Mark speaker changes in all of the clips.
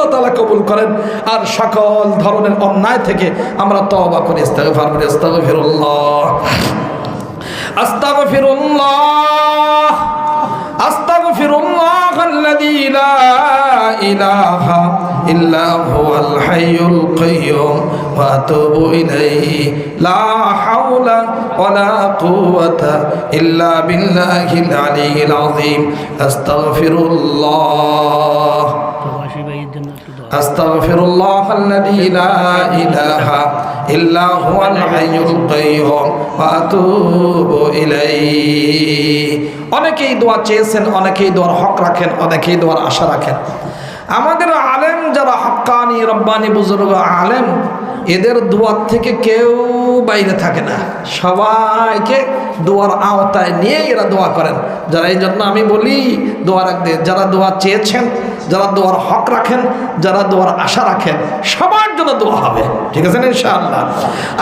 Speaker 1: আল্লাহ তালা কবুল করেন আর সকল ধরনের অন্যায় থেকে আমরা তবা করে ইস্তাগফার করে ইস্তাগফিরুল্লাহ লা ইলাহা إلا هو الحي القيوم وأتوب إليه لا حول ولا قوة إلا بالله العلي العظيم أستغفر الله أستغفر الله الذي لا إله إلا هو الحي القيوم وأتوب إليه অনেকেই দোয়া চেয়েছেন অনেকেই দোয়ার হক রাখেন অনেকেই দোয়ার আশা রাখেন আমাদের আলেম যারা হক্কানি রব্বানি বুজুর্গ আলেম এদের দোয়ার থেকে কেউ বাইরে থাকে না সবাইকে দোয়ার আওতায় নিয়ে এরা দোয়া করেন যারা এই জন্য আমি বলি দোয়া রাখতে যারা দোয়া চেয়েছেন যারা দোয়ার হক রাখেন, যারা দোয়ার আশা রাখেন, সবার জন্য দোয়া হবে। ঠিক আছে না ইনশাআল্লাহ?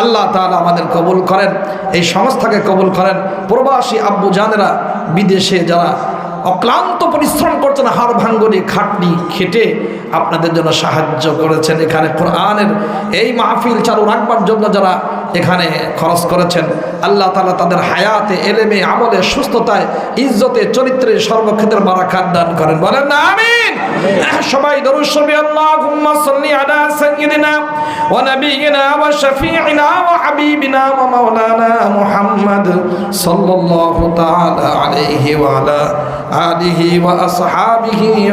Speaker 1: আল্লাহ তাআলা আমাদের কবুল করেন, এই সংস্থাকে কবুল করেন। প্রবাসী আব্বু জানেরা বিদেশে যারা অক্লান্ত পরিশ্রম করছেন, হাড় ভাঙ্গনি, খাটনি খেটে আপনাদের জন্য সাহায্য করেছেন। এখানে কোরআনের এই মাহফিল চালু রাখবার জন্য যারা এখানে খরচ করেছেন। আল্লাহ তালা তাদের হায়াতে, এলেমে, আমলে, সুস্থতায়, ইজ্জতে, চরিত্রে সর্বক্ষেত্রে বারাকাত দান করেন। বলেন না, আমিন। সবাই শরীফ, আল্লাহুম্মা সাল্লি আলা সাইয়্যিদিনা ওয়া নাবিয়িনা ওয়া শাফিঈনা ওয়া হাবিবিনা ওয়া মাওলানা মুহাম্মদ সাল্লাল্লাহু তাআলা আলাইহি ওয়া আলা আলিহি ওয়া আসহাবিহি